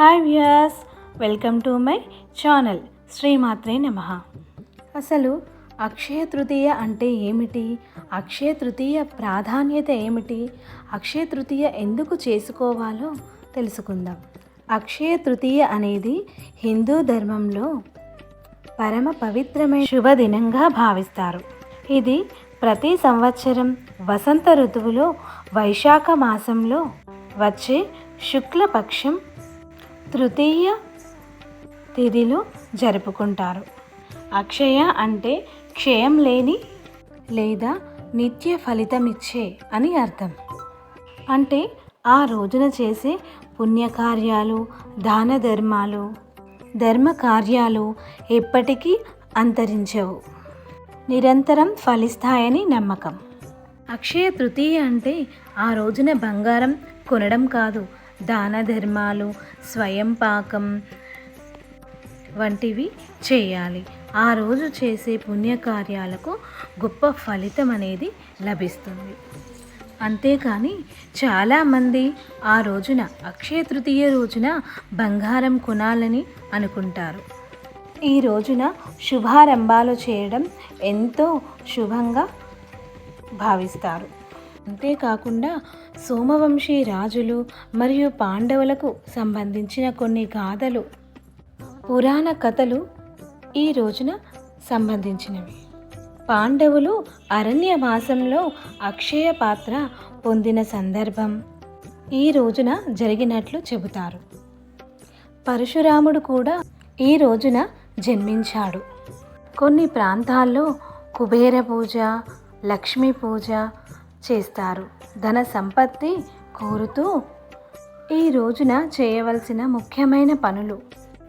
Hi viewers welcome to my channel శ్రీమాత్రే నమ అసలు అక్షయ తృతీయ అంటే ఏమిటి? అక్షయ తృతీయ ప్రాధాన్యత ఏమిటి? అక్షయ తృతీయ ఎందుకు చేసుకోవాలో తెలుసుకుందాం. అక్షయ తృతీయ అనేది హిందూ ధర్మంలో పరమ పవిత్రమైన శుభదినంగా భావిస్తారు. ఇది ప్రతి సంవత్సరం వసంత ఋతువులో వైశాఖ మాసంలో వచ్చే శుక్లపక్షం తృతీయ తిథిలో జరుపుకుంటారు. అక్షయ అంటే క్షయం లేని లేదా నిత్య ఫలితమిచ్చే అని అర్థం. అంటే ఆ రోజున చేసే పుణ్యకార్యాలు దాన ధర్మాలు ధర్మ కార్యాలు ఎప్పటికీ అంతరించవు. నిరంతరం ఫలిస్తాయని నమ్మకం. అక్షయ తృతీయ అంటే ఆ రోజున బంగారం కొనడం కాదు దాన ధర్మాలు స్వయం పాకం వంటివి చేయాలి. ఆ రోజు చేసే పుణ్యకార్యాలకు గొప్ప ఫలితం అనేది లభిస్తుంది. అంతేకాని చాలామంది ఆ రోజున అక్షయ తృతీయ రోజున బంగారం కొనాలని అనుకుంటారు. ఈ రోజున శుభారంభాలు చేయడం ఎంతో శుభంగా భావిస్తారు. అంతేకాకుండా సోమవంశీ రాజులు మరియు పాండవులకు సంబంధించిన కొన్ని గాథలు పురాణ కథలు ఈ రోజున సంబంధించినవి. పాండవులు అరణ్యవాసంలో అక్షయ పాత్ర పొందిన సందర్భం ఈ రోజున జరిగినట్లు చెబుతారు. పరశురాముడు కూడా ఈ రోజున జన్మించాడు. కొన్ని ప్రాంతాల్లో కుబేర పూజ లక్ష్మీ పూజ చేస్తారు. ధన సంపత్తి కోరుతూ ఈ రోజున చేయవలసిన ముఖ్యమైన పనులు.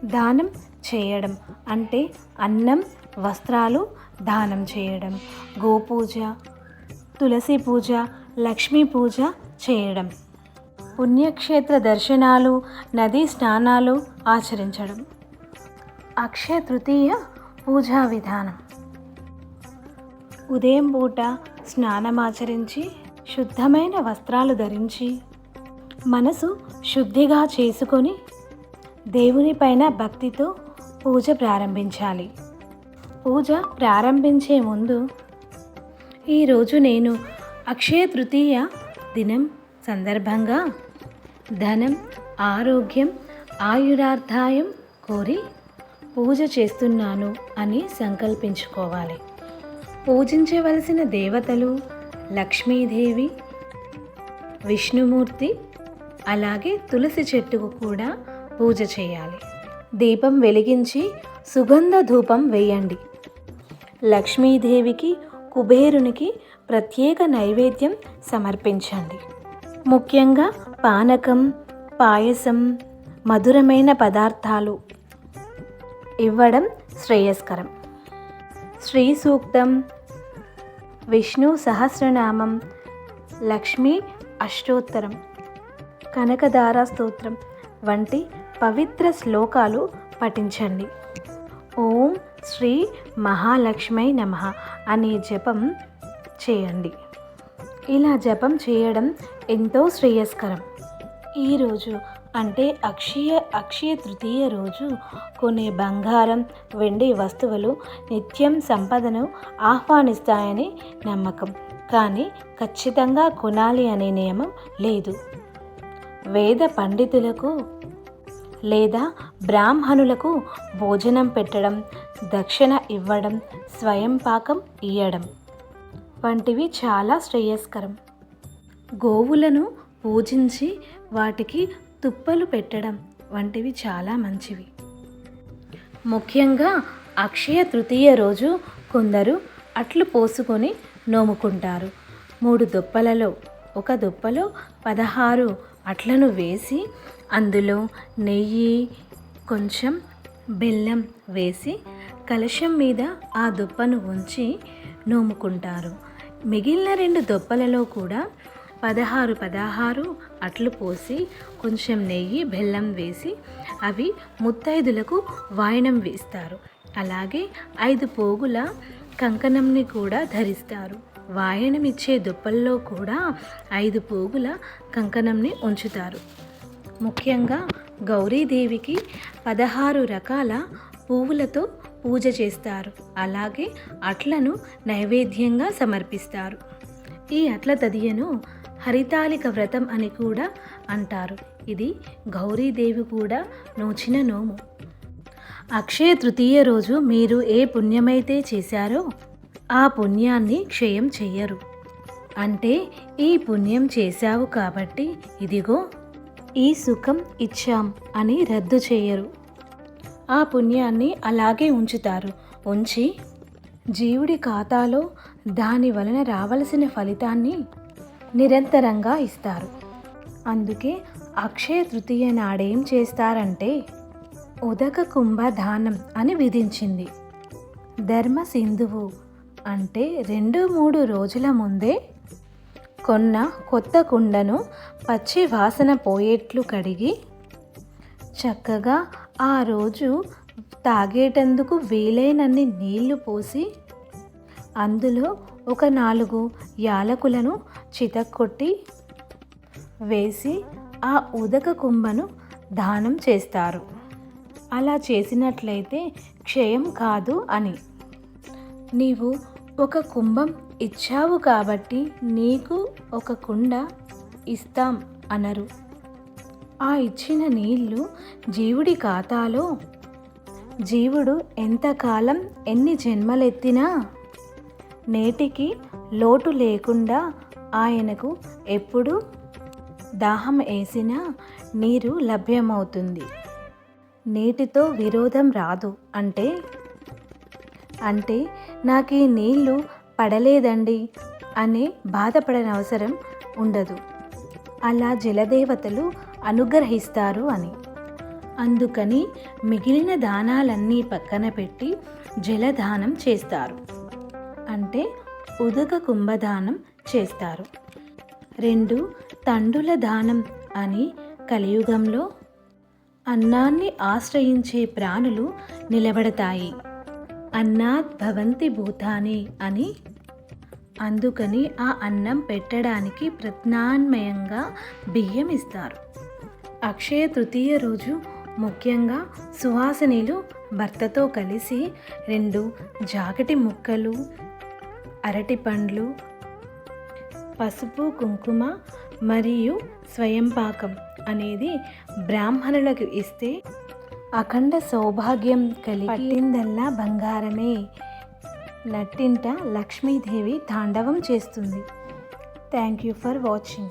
దానం చేయడం అంటే అన్నం వస్త్రాలు దానం చేయడం. గోపూజ తులసి పూజ లక్ష్మీ పూజ చేయడం. పుణ్యక్షేత్ర దర్శనాలు నదీ స్నానాలు ఆచరించడం. అక్షయ తృతీయ పూజా విధానం. ఉదయం పూట స్నానమాచరించి శుద్ధమైన వస్త్రాలు ధరించి మనసు శుద్ధిగా చేసుకొని దేవునిపైన భక్తితో పూజ ప్రారంభించాలి. పూజ ప్రారంభించే ముందు ఈరోజు నేను అక్షయ తృతీయ దినం సందర్భంగా ధనం ఆరోగ్యం ఆయురార్థాయం కోరి పూజ చేస్తున్నాను అని సంకల్పించుకోవాలి. పూజించవలసిన దేవతలు లక్ష్మీదేవి విష్ణుమూర్తి అలాగే తులసి చెట్టుకు కూడా పూజ చేయాలి. దీపం వెలిగించి సుగంధ ధూపం వేయండి. లక్ష్మీదేవికి కుబేరునికి ప్రత్యేక నైవేద్యం సమర్పించండి. ముఖ్యంగా పానకం పాయసం మధురమైన పదార్థాలు ఇవ్వడం శ్రేయస్కరం. శ్రీ సూక్తం విష్ణు సహస్రనామం లక్ష్మీ అష్టోత్తరం కనకదార స్తోత్రం వంటి పవిత్ర శ్లోకాలు పఠించండి. ఓం శ్రీ మహాలక్ష్మై నమ అనే జపం చేయండి. ఇలా జపం చేయడం ఎంతో శ్రేయస్కరం. ఈరోజు అంటే అక్షయ అక్షయ తృతీయ రోజు కొన్ని బంగారం వెండి వస్తువులు నిత్యం సంపదను ఆహ్వానిస్తాయని నమ్మకం. కానీ ఖచ్చితంగా కొనాలి అనే నియమం లేదు. వేద పండితులకు లేదా బ్రాహ్మణులకు భోజనం పెట్టడం దక్షిణ ఇవ్వడం స్వయం పాకం ఇయ్యడం వంటివి చాలా శ్రేయస్కరం. గోవులను పూజించి వాటికి తుప్పలు పెట్టడం వంటివి చాలా మంచివి. ముఖ్యంగా అక్షయ తృతీయ రోజు కొందరు అట్లు పోసుకొని నోముకుంటారు. మూడు దుప్పలలో ఒక దుప్పలో పదహారు అట్లను వేసి అందులో నెయ్యి కొంచెం బెల్లం వేసి కలశం మీద ఆ దుప్పను ఉంచి నోముకుంటారు. మిగిలిన రెండు దుప్పలలో కూడా పదహారు పదహారు అట్లు పోసి కొంచెం నెయ్యి బెల్లం వేసి అవి ముత్తైదులకు వాయనం వేస్తారు. అలాగే ఐదు పోగుల కంకణంని కూడా ధరిస్తారు. వాయనమిచ్చే దుప్పల్లో కూడా ఐదు పోగుల కంకణంని ఉంచుతారు. ముఖ్యంగా గౌరీదేవికి పదహారు రకాల పువ్వులతో పూజ చేస్తారు. అలాగే అట్లను నైవేద్యంగా సమర్పిస్తారు. ఈ అట్ల తదియను హరితాలిక వ్రతం అని కూడా అంటారు. ఇది గౌరీదేవి కూడా నోచిన నోము. అక్షయ తృతీయ రోజు మీరు ఏ పుణ్యమైతే చేశారో ఆ పుణ్యాన్ని క్షయం చెయ్యరు. అంటే ఈ పుణ్యం చేశావు కాబట్టి ఇదిగో ఈ సుఖం ఇచ్చాం అని రద్దు చేయరు ఆ పుణ్యాన్ని అలాగే ఉంచుతారు. ఉంచి జీవుడి ఖాతాలో దాని వలన రావలసిన ఫలితాన్ని నిరంతరంగా ఇస్తారు. అందుకే అక్షయ తృతీయ నాడేం చేస్తారంటే ఉదక కుంభ దానం అని విధించింది. ధర్మ సింధువు అంటే రెండు మూడు రోజుల ముందే కొన్న కొత్త కుండను పచ్చి వాసన పోయేట్లు కడిగి చక్కగా ఆ రోజు తాగేటందుకు వీలైనన్ని నీళ్ళు పోసి అందులో ఒక నాలుగు యాలకులను చితక్కొట్టి వేసి ఆ ఉదక కుంభను దానం చేస్తారు. అలా చేసినట్లయితే క్షయం కాదు అని. నీవు ఒక కుంభం ఇచ్చావు కాబట్టి నీకు ఒక కుండ ఇస్తాం అనరు. ఆ ఇచ్చిన నీళ్ళు జీవుడి ఖాతాలో. జీవుడు ఎంతకాలం ఎన్ని జన్మలెత్తినా నేటికి లోటు లేకుండా ఆయనకు ఎప్పుడు దాహం వేసినా నీరు లభ్యమవుతుంది. నీటితో విరోధం రాదు. అంటే? అంటే నాకు ఈ నీళ్ళు పడలేదండి అనే బాధపడనవసరం ఉండదు. అలా జలదేవతలు అనుగ్రహిస్తారు అని. అందుకని మిగిలిన దానాలన్నీ పక్కన పెట్టి జలదానం చేస్తారు. అంటే ఉదక కుంభదానం చేస్తారు. రెండు తండుల దానం అని కలియుగంలో అన్నాన్ని ఆశ్రయించే ప్రాణులు నిలబడతాయి. అన్నాత్ భవంతి భూతాని అని అందుకని ఆ అన్నం పెట్టడానికి ప్రజ్ఞాన్మయంగా బియ్యం ఇస్తారు. అక్షయ తృతీయ రోజు ముఖ్యంగా సువాసనీలు భర్తతో కలిసి రెండు జాకెటి ముక్కలు అరటి పండ్లు పసుపు కుంకుమ మరియు స్వయంపాకం అనేది బ్రాహ్మణులకు ఇస్తే అఖండ సౌభాగ్యం కలిగి బంగారమే. నట్టింట లక్ష్మీదేవి తాండవం చేస్తుంది. Thank you for watching